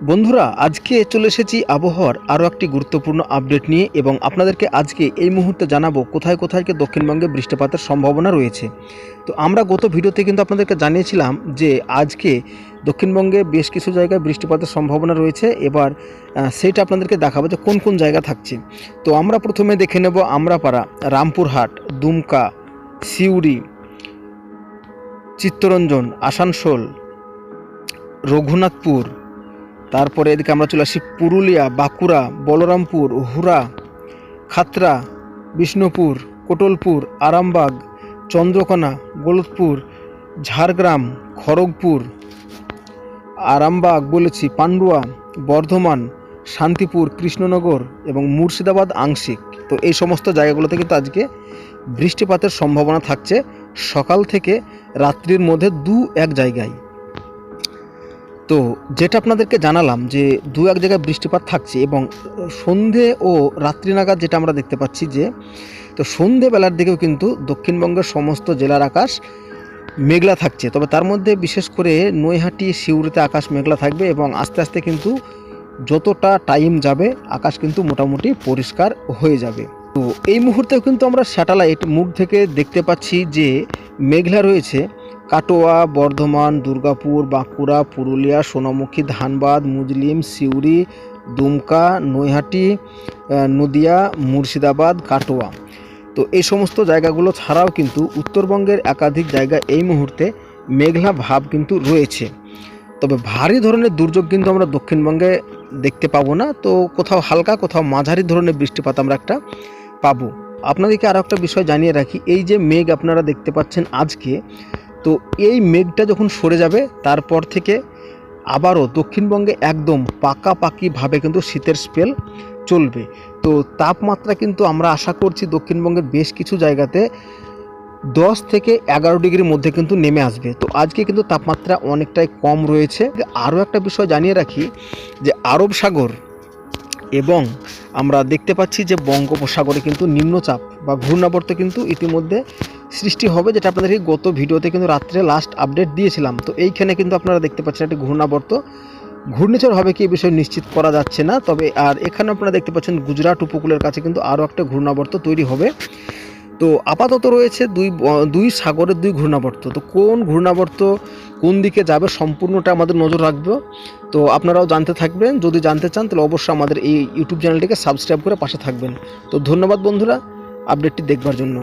বন্ধুরা, আজকে চলে এসেছি আবহাওয়ার আরও একটি গুরুত্বপূর্ণ আপডেট নিয়ে এবং আপনাদেরকে আজকে এই মুহূর্তে জানাব কোথায় কোথায় দক্ষিণবঙ্গে বৃষ্টিপাতের সম্ভাবনা রয়েছে। তো আমরা গত ভিডিওতে কিন্তু আপনাদেরকে জানিয়েছিলাম যে আজকে দক্ষিণবঙ্গে বেশ কিছু জায়গায় বৃষ্টিপাতের সম্ভাবনা রয়েছে। এবার সেইটা আপনাদেরকে দেখাবো যে কোন কোন জায়গা থাকছে। তো আমরা প্রথমে দেখে নেব আমরাপাড়া, রামপুরহাট, দুমকা, সিউড়ি, চিত্তরঞ্জন, আসানসোল, রঘুনাথপুর তারপরে এদিকে আমরা চলে আসি পুরুলিয়া, বাঁকুড়া, বলরামপুর হুরা খাতরা, বিষ্ণুপুর, কোটলপুর, আরামবাগ, চন্দ্রকোনা, গলতপুর, ঝাড়গ্রাম, খড়গপুর, আরামবাগ বলেছি, পান্ডুয়া, বর্ধমান, শান্তিপুর, কৃষ্ণনগর এবং মুর্শিদাবাদ আংশিক। তো এই সমস্ত জায়গাগুলোতে কিন্তু আজকে বৃষ্টিপাতের সম্ভাবনা থাকছে সকাল থেকে রাত্রির মধ্যে দু এক জায়গায়। তো যেটা আপনাদেরকে জানালাম যে দু এক জায়গায় বৃষ্টিপাত থাকছে এবং সন্ধে ও রাত্রি নাগাদ যেটা আমরা দেখতে পাচ্ছি যে, তো সন্ধেবেলার দিকেও কিন্তু দক্ষিণবঙ্গের সমস্ত জেলার আকাশ মেঘলা থাকছে। তবে তার মধ্যে বিশেষ করে নৈহাটি, সিউড়িতে আকাশ মেঘলা থাকবে এবং আস্তে আস্তে কিন্তু যতটা টাইম যাবে, আকাশ কিন্তু মোটামুটি পরিষ্কার হয়ে যাবে। তো এই মুহূর্তেও কিন্তু আমরা স্যাটেলাইট মুখ থেকে দেখতে পাচ্ছি যে, মেঘলা রয়েছে। কাটোয়া, বর্ধমান, দুর্গাপুর, বাঁকুড়া, পুরুলিয়া, সোনামুখী, ধানবাদ, মুজলিম, সিউড়ি, দুমকা, নৈহাটি নদিয়া, মুর্শিদাবাদ, কাটোয়া। তো এই সমস্ত জায়গাগুলো ছাড়াও কিন্তু উত্তরবঙ্গের একাধিক জায়গা এই মুহূর্তে মেঘলা ভাব কিন্তু রয়েছে। তবে ভারী ধরনের দুর্যোগ কিন্তু আমরা দক্ষিণবঙ্গে দেখতে পাবো না। তো কোথাও হালকা, কোথাও মাঝারি ধরনের বৃষ্টিপাত আমরা একটা পাবো। আপনাদেরকে আরও একটা বিষয় জানিয়ে রাখি, এই যে মেঘ আপনারা দেখতে পাচ্ছেন আজকে তো এই মেঘটা যখন সরে যাবে, তারপর থেকে আবারও দক্ষিণবঙ্গে একদম পাকাপাকিভাবে কিন্তু শীতের স্পেল চলবে। তো তাপমাত্রা কিন্তু আমরা আশা করছি দক্ষিণবঙ্গের বেশ কিছু জায়গাতে দশ থেকে এগারো ডিগ্রির মধ্যে কিন্তু নেমে আসবে। তো আজকে কিন্তু তাপমাত্রা অনেকটাই কম রয়েছে। আরও একটা বিষয় জানিয়ে রাখি যে আরব সাগর এবং আমরা দেখতে পাচ্ছি যে বঙ্গোপসাগরে কিন্তু নিম্নচাপ বা ঘূর্ণাবর্ত কিন্তু ইতিমধ্যে সৃষ্টি হবে, যেটা আপনাদেরকে গত ভিডিওতে কিন্তু রাত্রে লাস্ট আপডেট দিয়েছিলাম। তো এইখানে কিন্তু আপনারা দেখতে পাচ্ছেন একটি ঘূর্ণাবর্ত। ঘূর্ণিঝড় হবে কি এ বিষয়ে নিশ্চিত করা যাচ্ছে না, তবে আর এখানে আপনারা দেখতে পাচ্ছেন গুজরাট উপকূলের কাছে কিন্তু আরও একটা ঘূর্ণাবর্ত তৈরি হবে। তো আপাতত রয়েছে দুই দুই সাগরের দুই ঘূর্ণাবর্ত। তো কোন ঘূর্ণাবর্ত কোন দিকে যাবে সম্পূর্ণটা আমাদের নজর রাখব। তো আপনারাও জানতে থাকবেন, যদি জানতে চান তাহলে অবশ্যই আমাদের এই ইউটিউব চ্যানেলটিকে সাবস্ক্রাইব করে পাশে থাকবেন। তো ধন্যবাদ বন্ধুরা আপডেটটি দেখবার জন্য।